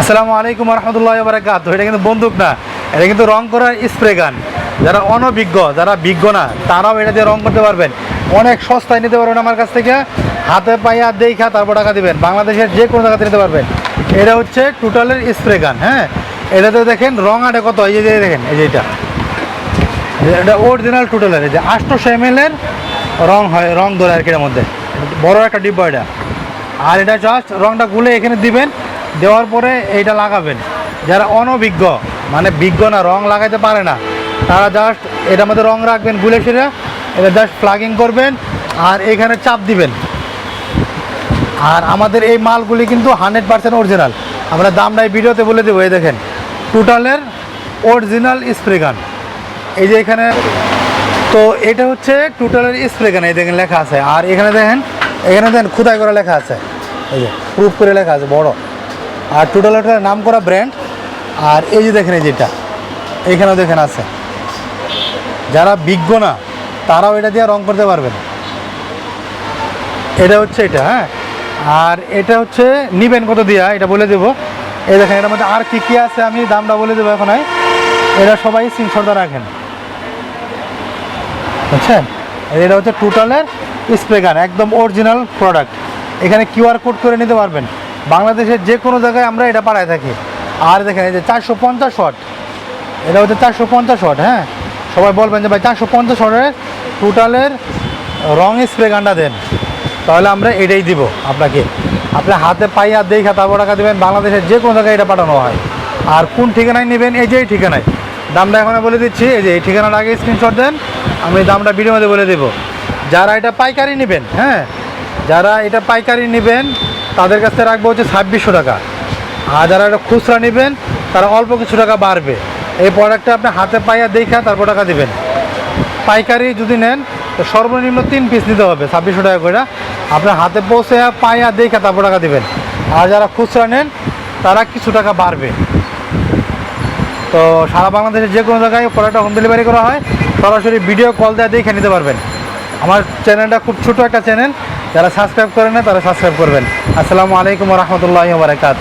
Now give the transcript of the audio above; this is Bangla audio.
আসসালামু আলাইকুম রহমতুল্লাহ বারাকাত এটা কিন্তু বন্দুক না, এটা কিন্তু রং করার স্প্রে গান। যারা অনভিজ্ঞ, যারা বিজ্ঞ না, তারাও এটা দিয়ে রং করতে পারবেন। অনেক সস্তায় নিতে পারবেন আমার কাছ থেকে। হাতে পাইয়া দেখা তারপর টাকা দিবেন। বাংলাদেশের যে কোনো জায়গাতে নিতে পারবেন। এটা হচ্ছে টোটালের স্প্রে গান হ্যাঁ? এটাতে দেখেন রং আটে কত, এই যে দেখেন, এই যে এটা। এটা অরিজিনাল টোটালের, এই যে আটশোশো এম এর রং হয়, রং ধরে আর কি এর মধ্যে। বড় একটা ডিব্বা এটা। আর এটা জাস্ট রংটা গুলে এখানে দিবেন। দেওয়ার পরে এইটা লাগাবেন। যারা অনভিজ্ঞ মানে বিজ্ঞ না, রং লাগাইতে পারে না, তারা জাস্ট এটার মধ্যে রং রাখবেন গুলে সেটা এটা জাস্ট প্লাগিং করবেন আর এখানে চাপ দিবেন। আর আমাদের এই মালগুলি কিন্তু হান্ড্রেড পার্সেন্ট অরিজিনাল আমরা দামটা এই ভিডিওতে বলে দেবো, এই দেখেন। টোটালের অরিজিনাল স্প্রে গান এই যে এখানে, তো এটা হচ্ছে টোটালের স্প্রে গান এই দেখেন লেখা আছে। আর এখানে দেখেন এখানে দেখেন খুদাই করে লেখা আছে। এই যে প্রুফ করে লেখা আছে, বড়। আর টোটালের নাম করা ব্র্যান্ড আর এই যে দেখেন, এই যেটা এইখানেও দেখেন আছে। যারা বিজ্ঞ না, তারাও এটা দিয়ে রং করতে পারবেন। এটা হচ্ছে এটা হ্যাঁ? আর এটা হচ্ছে, নিবেন কত দিয়া? এটা বলে দেবো। এই দেখেন, এটার মধ্যে আর কী কী আছে? আমি দামটা বলে দেবো এখন এটা সবাই সিংসরদা রাখেন। বুঝছেন? এটা হচ্ছে টোটালের স্প্রে গান একদম অরিজিনাল প্রোডাক্ট এখানে কিউআর কোড করে নিতে পারবেন। বাংলাদেশের যে কোনো জায়গায় আমরা এটা পাড়ায় থাকি। আর দেখেন এই যে চারশো পঞ্চাশ ওয়াট। এটা হচ্ছে চারশো পঞ্চাশ ওয়াট হ্যাঁ? সবাই বলবেন যে ভাই চারশো পঞ্চাশ ওয়াটের টোটালের রং স্প্রে গানটা দেন। তাহলে আমরা এটাই দিব আপনাকে। আপনি হাতে পাই পাইয়া দেখা তারপর টাকা দেবেন, বাংলাদেশের যে কোনো জায়গায় এটা পাঠানো হয়। আর কোন ঠিকানায় নেবেন, এই যে এই ঠিকানায়। দামটা এখন বলে দিচ্ছি, এই যে এই ঠিকানাটা আগে স্ক্রিনশট দেন, আমি দামটা ভিডিওর মধ্যে বলে দেবো। যারা এটা পাইকারি নেবেন হ্যাঁ? যারা এটা পাইকারি নেবেন তাদের কাছ রাখব হচ্ছে ছাব্বিশশো টাকা। আর যারা একটা খুচরা নেবেন, তারা অল্প কিছু টাকা বাড়বে। এই প্রোডাক্টটা আপনি হাতে পাইয়া দেখা তারপর টাকা দেবেন। পাইকারি যদি নেন, তো সর্বনিম্ন তিন পিস নিতে হবে, ছাব্বিশশো টাকা করে। আপনার হাতে পৌঁছে পাইয়া দেখা তারপর টাকা দেবেন। আর যারা খুচরা নেন, তারা কিছু টাকা বাড়বে। তো সারা বাংলাদেশের যে কোনো জায়গায় প্রোডাক্টটা হোম ডেলিভারি করা হয়, সরাসরি ভিডিও কল দেওয়া দেখে নিতে পারবেন। আমার চ্যানেলটা খুব ছোটো একটা চ্যানেল যারা সাবস্ক্রাইব করেন না তারা সাবস্ক্রাইব করবেন। আসসালামু আলাইকুম রহমতুল্লাহ বারকাত